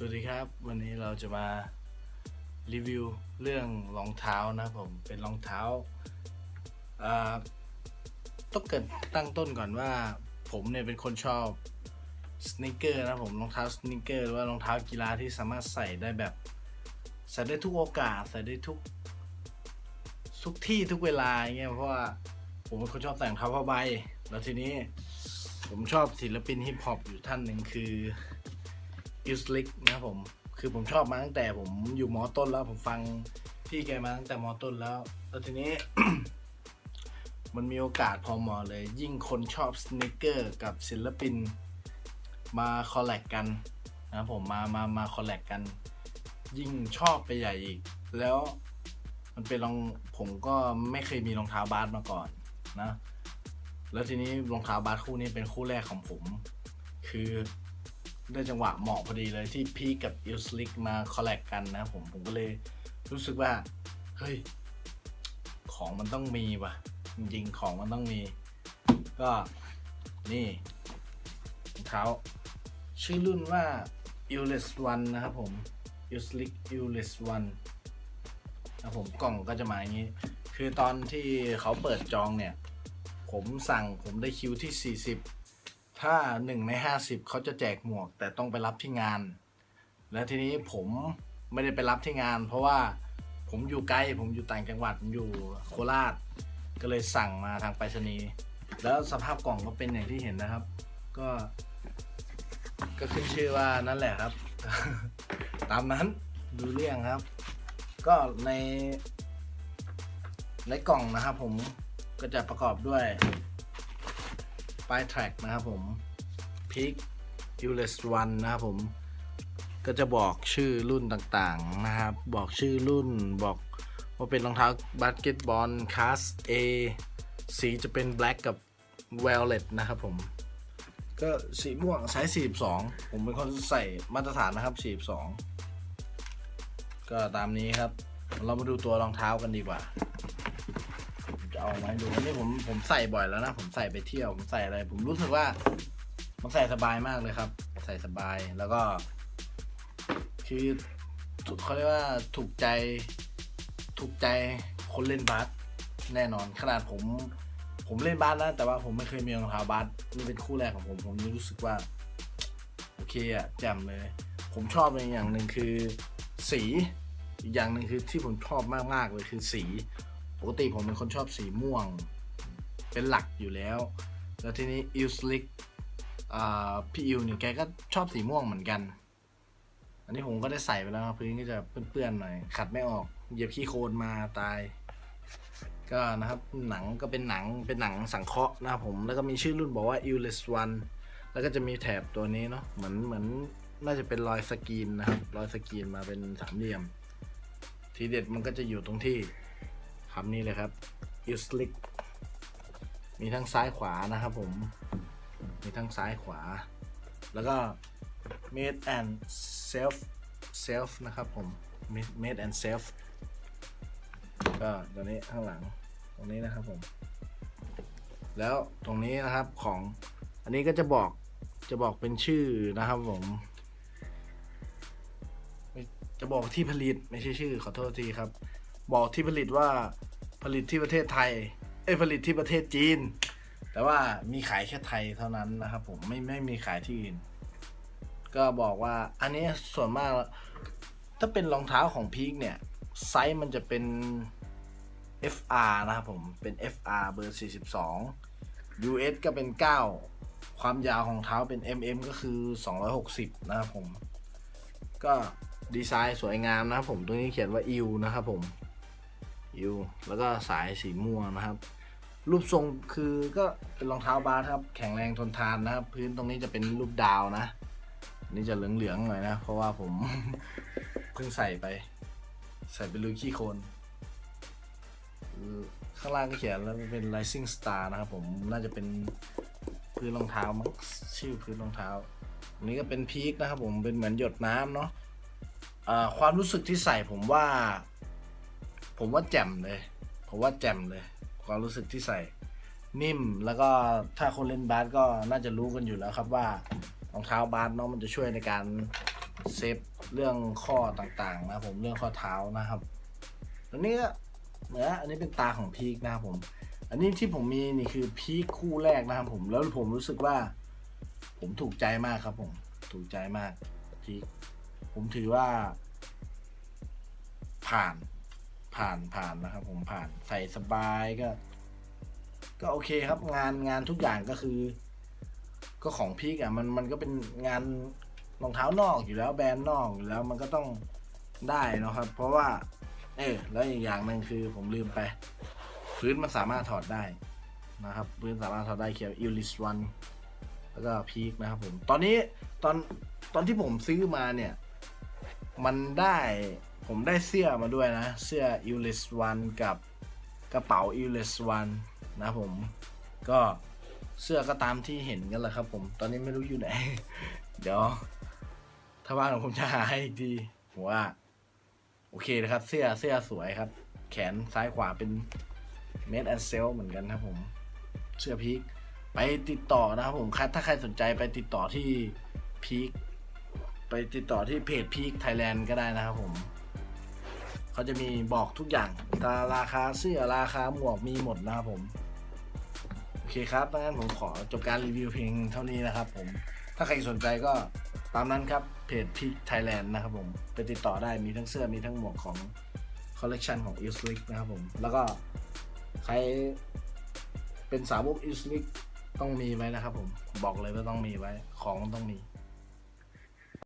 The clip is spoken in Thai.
สวัสดีครับ วันนี้เราจะมารีวิวเรื่องรองเท้านะผมเป็นรองเท้าต้องเกิดตั้งต้นก่อนว่าผมเนี่ยเป็นคนชอบสเนคเกอร์นะผมรองเท้าสเนคเกอร์หรือว่ารองเท้ากีฬาที่สามารถใส่ได้แบบใส่ได้ทุกโอกาสใส่ได้ทุกทุกที่ทุกเวลาเงี้ยเพราะว่าผมเป็นคนชอบแต่งเท้าผ้าใบแล้วทีนี้ผมชอบศิลปินฮิปฮอปอยู่ท่านหนึ่งคือ อิสลิกนะครับผม คือผมชอบมาตั้งแต่ผมอยู่มอต้นแล้วผมฟังพี่แกมาตั้งแต่มอต้นแล้ว แล้วทีนี้ มันมีโอกาสพอเหมาะเลย ยิ่งคนชอบสเนคเกอร์กับศิลปินมาคอลแลกกันนะผมมามามาคอลแลกกัน ยิ่งชอบไปใหญ่อีก แล้วมันเป็นรองผมก็ไม่เคยมีรองเท้าบาสมาก่อนนะ แล้วทีนี้รองเท้าบาสคู่นี้เป็นคู่แรกของผม คือ ได้จังหวะเหมาะพอดีเลยที่พีกับอิลสลิกมาคอลแลกกันนะผมผมก็เลยรู้สึกว่า เฮ้ย ของมันต้องมีว่ะ จริงๆ ของมันต้องมี ก็นี่รองเท้าชื่อรุ่นว่า i l l e s One นะครับผม i l s l i k i l l e s One นะผมกล่องก็จะมาอย่างนี้ คือตอนที่เขาเปิดจองเนี่ย ผมสั่งผมได้คิวที่ 40 ถ้า1ใน50เขาจะแจกหมวก แต่ต้องไปรับที่งาน แล้วทีนี้ผมไม่ได้ไปรับที่งาน เพราะว่าผมอยู่ไกลผมอยู่ต่างจังหวัดผมอยู่โคราช ก็เลยสั่งมาทางไปรษณีย์แล้วสภาพกล่องก็เป็นอย่างที่เห็นนะครับ ก็ ก็ขึ้นชื่อว่านั่นแหละครับ ตามนั้นดูเรื่องครับ ก็ใน ในกล่องนะครับผมก็จะประกอบด้วย ป้ายแทร็กนะครับผม Peak u l e s One นะครับผม ก็จะบอกชื่อรุ่นต่างๆนะครับ บอกชื่อรุ่นบอกว่าเป็นรองเท้าบาสเกตบอลคลาส A สีจะเป็น black กับ violet นะครับผมก็สีม่วงไซส์42 ผมเป็นคนใส่มาตรฐานนะครับ 42 ก็ตามนี้ครับ เรามาดูตัวรองเท้ากันดีกว่า จะเอามาให้ดูอันนี้ผมผมใส่บ่อยแล้วนะ ผมใส่ไปเที่ยวผมใส่อะไร ผมรู้สึกว่ามันใส่สบายมากเลยครับ ใส่สบายแล้วก็ คือเขาเรียกว่าถูกใจ ถูกใจคนเล่นบาสแน่นอน ขนาดผม ผมเล่นบาสนะแต่ว่าผมไม่เคยมีรองเท้าบาสนี่เป็นคู่แรกของผม ผมรู้สึกว่า โอเคอะแจ่มเลย ผมชอบในอย่างหนึ่งคือสีอีกอย่างหนึ่งคือที่ผมชอบมากๆเลยคือสี ปกติผมเป็นคนชอบสีม่วง เป็นหลักอยู่แล้ว แล้วทีนี้อิลสลิกพี่อิวเนี่ยแกก็ชอบสีม่วงเหมือนกัน อันนี้ผมก็ได้ใส่ไปแล้วครับพื้นก็จะเปื้อนๆหน่อย ขัดไม่ออก เหยียบขี้โคลนมาตาย ก็นะครับหนังก็เป็นหนังเป็นหนังสังเคราะห์นะครับผม แล้วก็มีชื่อรุ่นบอกว่า i l l e s One แล้วก็จะมีแถบตัวนี้เนาะเหมือนเหมือนน่าจะเป็นรอยสกรีนนะครับ รอยสกรีนมาเป็นสามเหลี่ยม ทีเด็ดมันก็จะอยู่ตรงที่ คำนี้เลยครับ i l s l i k มีทั้งซ้ายขวานะครับผม มีทั้งซ้ายขวา แล้วก็ made and self self นะครับผม made made and self ก็ตัวนี้ข้างหลังตรงนี้นะครับผม แล้วตรงนี้นะครับของอันนี้ก็จะบอกจะบอกเป็นชื่อนะครับผมจะบอกที่ผลิตไม่ใช่ชื่อขอโทษทีครับ บอกที่ผลิตว่าผลิตที่ประเทศไทย เอ้ยผลิตที่ประเทศจีน แต่ว่ามีขายแค่ไทยเท่านั้นนะครับผมไม่ไม่มีขายที่อื่น ก็บอกว่าอันนี้ส่วนมาก ถ้าเป็นรองเท้าของพีคเนี่ย ไซส์มันจะเป็น FR นะครับผมเป็น FR เบอร์ 42 US ก็เป็น 9 ความยาวของเท้าเป็น MM ก็คือ 260 นะครับผม ก็ดีไซน์สวยงามนะครับผมตรงนี้เขียนว่าอิวนะครับผม อิวแล้วก็สายสีม่วงนะครับ รูปทรงคือก็เป็นรองเท้าบาสครับ แข็งแรงทนทานนะครับ พื้นตรงนี้จะเป็นรูปดาวนะ นี่จะเหลืองๆหน่อยนะ เพราะว่าผม เพิ่งใส่ไป ใส่ไปลุยขี้โคนข้างล่างก็เขียนแล้วเป็น Rising Star นะครับผมน่าจะเป็นพื้นรองเท้ามั้งชื่อพื้นรองเท้าอันนี้ก็เป็นพีคนะครับผมเป็นเหมือนหยดน้ำเนาะอ่าความรู้สึกที่ใส่ผมว่า ผมว่าแจ่มเลย ผมว่าแจ่มเลย ความรู้สึกที่ใส่ นิ่มแล้วก็ถ้าคนเล่นบาสก็น่าจะรู้กันอยู่แล้วครับว่ารองเท้าบาสเนาะมันจะช่วยในการเซฟเรื่องข้อต่างๆ นะผมเรื่องข้อเท้านะครับอันนี้ก็เนืออันนี้เป็นตาของพีคนะครับผม อันนี้ที่ผมมีนี่คือพีคคู่แรกนะครับผมแล้วผมรู้สึกว่า ผมถูกใจมากครับผม ถูกใจมากพีคผมถือว่า ผ่าน ผ่านผ่านนะครับ ผมผ่านใส่สบายก็ ก็โอเคครับ งานงานทุกอย่างก็คือ ก็ของพีกอะมันมันก็เป็นงานรองเท้านอกอยู่แล้วแบรนด์นอกอยู่แล้วมันก็ต้องได้นะครับ เพราะว่า เออแล้วอีกอย่างหนึ่งคือผมลืมไป พื้นมันสามารถถอดได้นะครับ พื้นสามารถถอดได้เขียวอิลิสวันแล้วก็พีกนะครับผม ตอนนี้ตอนตอนที่ผมซื้อมาเนี่ย มันได้ ผมได้เสื้อมาด้วยนะ เสื้ออิลิสวันกับกระเป๋าอิลิสวันนะผมก็เสื้อก็ตามที่เห็นกันแหละครับ ผมตอนนี้ไม่รู้อยู่ไหน เดี๋ยวถ้าว่างผมจะหาให้อีกทีผมว่า โอเคนะครับ เสื้อเสื้อสวยครับ แขนซ้ายขวาเป็นเมดแอนเซลเหมือนกันครับผมเสื้อพีคไปติดต่อนะครับผมถ้าใครสนใจไปติดต่อที่พีคไปติดต่อที่เพจพีคไทยแลนด์ก็ได้นะครับผม เขาจะมีบอกทุกอย่างตาราคาเสื้อราคาหมวกมีหมดนะครับผม โอเคครับดังนั้นผมขอจบการรีวิวเพียงเท่านี้นะครับผม ถ้าใครสนใจก็ตามนั้นครับ เพจพีคไทยแลนด์นะครับผม ไปติดต่อได้มีทั้งเสื้อมีทั้งหมวกของคอลเลกชันของ i l s l i k นะครับผม แล้วก็ใครเป็นสาวก i l s l i k ต้องมีไว้นะครับผม บอกเลยว่าต้องมีไว้ ของต้องมี